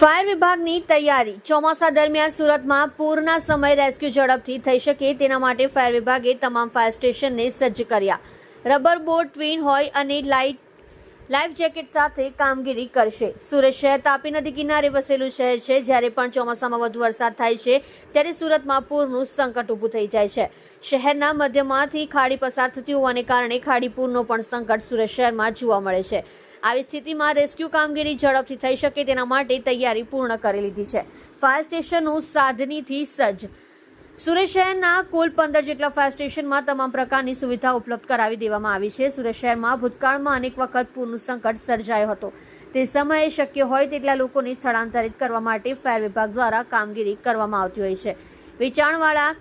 Fire વિભાગની તૈયારી ચોમાસા દરમિયાન સુરતમાં પૂરના સમય રેસ્ક્યુ ઝડપથી થઈ શકે તેના માટે ફાયર વિભાગે તમામ ફાયર સ્ટેશનને સજ્જ કર્યા. રબર બોટ ટ્વીન હોય અને લાઇટ લાઈફ જેકેટ સાથે કામગીરી કરશે. સુરત શહેર તાપી નદી કિનારે વસેલું શહેર છે, જ્યારે પણ ચોમાસામાં વધુ વરસાદ થાય છે, ત્યારે સુરતમાં પૂરનું સંકટ ઊભું થઈ જાય છે. શહેરના મધ્યમાંથી ખાડી પસાર થતી હોવાને કારણે ખાડી પૂરનો પણ સંકટ સુરત શહેરમાં જોવા મળે છે. આવી સ્થિતિમાં રેસ્ક્યુ કામગીરી ઝડપથી થઈ શકે તેના માટે તૈયારી પૂર્ણ કરી લીધી છે. ફાયર સ્ટેશનો સાધનીથી સજ્જ. સુરત શહેરના કુલ પંદર જેટલા ફાયર સ્ટેશનમાં તમામ પ્રકારની સુવિધા ઉપલબ્ધ કરાવી દેવામાં આવી છે. સુરત શહેરમાં ભૂતકાળમાં અનેક વખત પૂરનું સંકટ સર્જાયો હતો. તે સમયે શક્ય હોય તેટલા લોકોને સ્થળાંતરિત કરવા માટે ફાયર વિભાગ દ્વારા કામગીરી કરવામાં આવતી હોય છે. વેચાણવાળા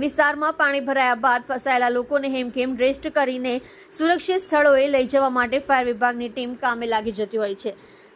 વિસ્તારમાં પાણી ભરાયા બાદ ફસાયેલા લોકોને હેમખેમ રેસ્ટ કરીને સુરક્ષિત સ્થળોએ લઈ જવા માટે ફાયર વિભાગની ટીમ કામે લાગી જતી હોય છે.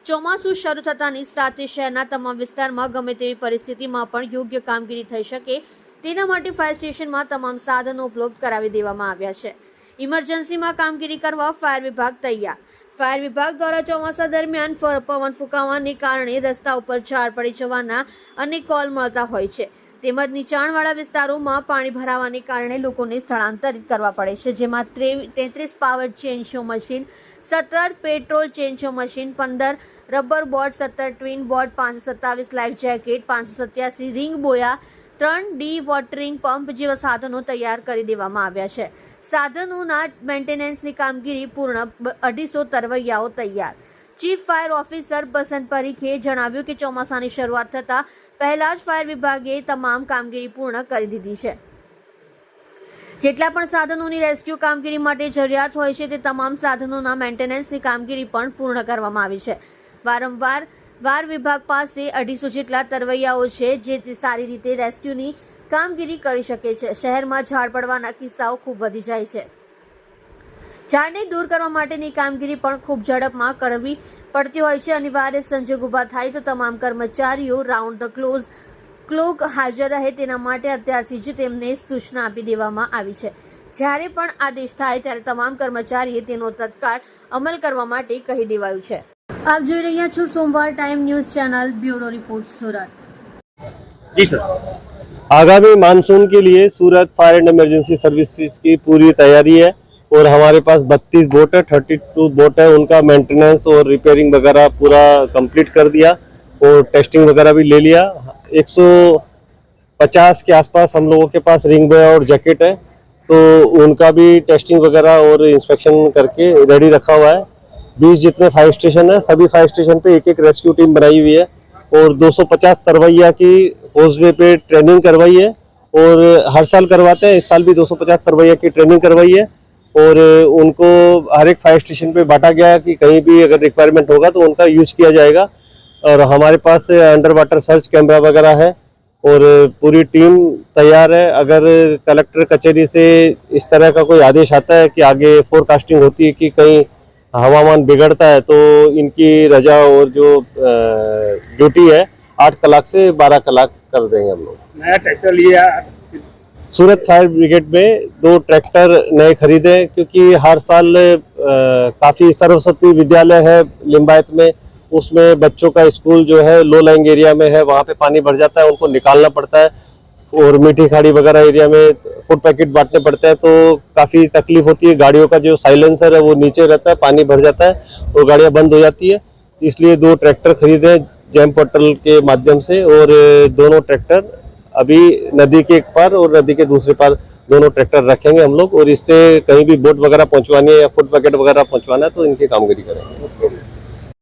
ચોમાસું શરૂ થતાની સાથે શહેરના તમામ વિસ્તારમાં ગમે તેવી પરિસ્થિતિમાં પણ યોગ્ય કામગીરી થઈ શકે તેના માટે ફાયર સ્ટેશનમાં તમામ સાધનો ઉપલબ્ધ કરાવી દેવામાં આવ્યા છે. ઇમરજન્સીમાં કામગીરી કરવા ફાયર વિભાગ તૈયાર. ફાયર વિભાગ દ્વારા ચોમાસા દરમિયાન પવન ફૂંકાવાને કારણે રસ્તા ઉપર ઝાડ પડી જવાના અનેક કોલ મળતા હોય છે. તેમજ નીચાણવાળા વિસ્તારોમાં પાણી ભરાવાને કારણે લોકોને સ્થળાંતરિત કરવા પડે છે, જેમાં તેત્રીસ પાવર ચેન્જો મશીન, સત્તર પેટ્રોલ ચેન્જો મશીન, પંદર રબર બોર્ડ સત્તર ટ્વિન બોર્ડ પાંચસો સત્તાવીસ લાઈફ જેકેટ, પાંચસો સત્યાસી રિંગ બોયા, ત્રણ ડી વોટરિંગ પંપ જેવા સાધનો તૈયાર કરી દેવામાં આવ્યા છે. સાધનોના મેન્ટેનન્સની કામગીરી પૂર્ણ અઢીસો તરવૈયાઓ તૈયાર. ચીફ ફાયર ઓફિસર બસંત પરીખે જણાવ્યું કે ચોમાસાની શરૂઆત થતાં પહેલા જ ફાયર વિભાગે તમામ કામગીરી પૂર્ણ કરી દીધી છે. જેટલા પણ સાધનોની રેસ્ક્યુ કામગીરી માટે જરૂરિયાત હોય છે, તે તમામ સાધનોના મેન્ટેનન્સની કામગીરી પણ પૂર્ણ કરવામાં આવી છે. વારંવાર વાર વિભાગ પાસે અઢીસો જેટલા તરવૈયાઓ છે, જે સારી રીતે રેસ્ક્યુની કામગીરી કરી શકે છે. શહેરમાં ઝાડ પડવાના કિસ્સાઓ ખૂબ વધી જાય છે. ઝાડને દૂર કરવા માટેની કામગીરી પણ ખૂબ ઝડપમાં કરવી પડતી હોય છે અનિવાર્ય સંજોગ ઊભા થાય તો તમામ કર્મચારીઓ રાઉન્ડ ધ ક્લોઝ ક્લોક હાજર રહે તેના માટે અત્યારથી જ તેમને સૂચના આપી દેવામાં આવી છે જ્યારે પણ આદેશ થાય ત્યારે તમામ કર્મચારીએ તેનો તત્કાળ અમલ કરવા માટે કહી દેવાયું છે આપ જોઈ રહ્યા છો સોમવાર time news channel bureau report Surat जी सर आगामी मानसून के लिए Surat fire and emergency services की पूरी तैयारी है और हमारे पास 32 बोट है 32 बोट है, उनका मेंटेनेंस और रिपेयरिंग वगैरह पूरा कंप्लीट कर दिया और टेस्टिंग वगैरह भी ले लिया। 150 के आसपास हम लोगों के पास रिंग बॉय और जैकेट है तो उनका भी टेस्टिंग वगैरह और इंस्पेक्शन करके रेडी रखा हुआ है। बीस जितने फायर स्टेशन है, सभी फायर स्टेशन पे एक एक रेस्क्यू टीम बनाई हुई है और 250 तरवैया की होजवे पे ट्रेनिंग करवाई है और हर साल करवाते हैं, इस साल भी 250 तरवैया की ट्रेनिंग करवाई है। और उनको हर एक फायर स्टेशन पे बांटा गया कि कहीं भी अगर रिक्वायरमेंट होगा तो उनका यूज़ किया जाएगा। और हमारे पास अंडर वाटर सर्च कैमरा वगैरह है और पूरी टीम तैयार है। अगर कलेक्टर कचहरी से इस तरह का कोई आदेश आता है कि आगे फोरकास्टिंग होती है कि कहीं हवामान बिगड़ता है तो इनकी रजा और जो ड्यूटी है, आठ कलाक से बारह कलाक कर देंगे हम लोग। नया ट्रैक्टर लिया सूरत फायर ब्रिगेड में दो ट्रैक्टर नए खरीदे, क्योंकि हर साल काफ़ी सरस्वती विद्यालय है लिम्बायत में। उसमें बच्चों का स्कूल जो है लो लाइंग एरिया में है, वहाँ पे पानी भर जाता है, उनको निकालना पड़ता है। और मीठी खाड़ी वगैरह एरिया में फ़ूड पैकेट बांटने पड़ते हैं तो काफ़ी तकलीफ़ होती है। गाड़ियों का जो साइलेंसर है, वो नीचे रहता है, पानी भर जाता है और गाड़ियाँ बंद हो जाती है। इसलिए दो ट्रैक्टर खरीदे जैम पोर्टल के माध्यम से, और दोनों ट्रैक्टर अभी नदी के एक पार और नदी के दूसरे पार दोनों ट्रैक्टर रखेंगे हम लोग और इससे कहीं भी बोट वगैरह पहुंचवानी है या फूड पैकेट वगैरह पहुंचवाना है तो इनकी कामगिरी करेंगे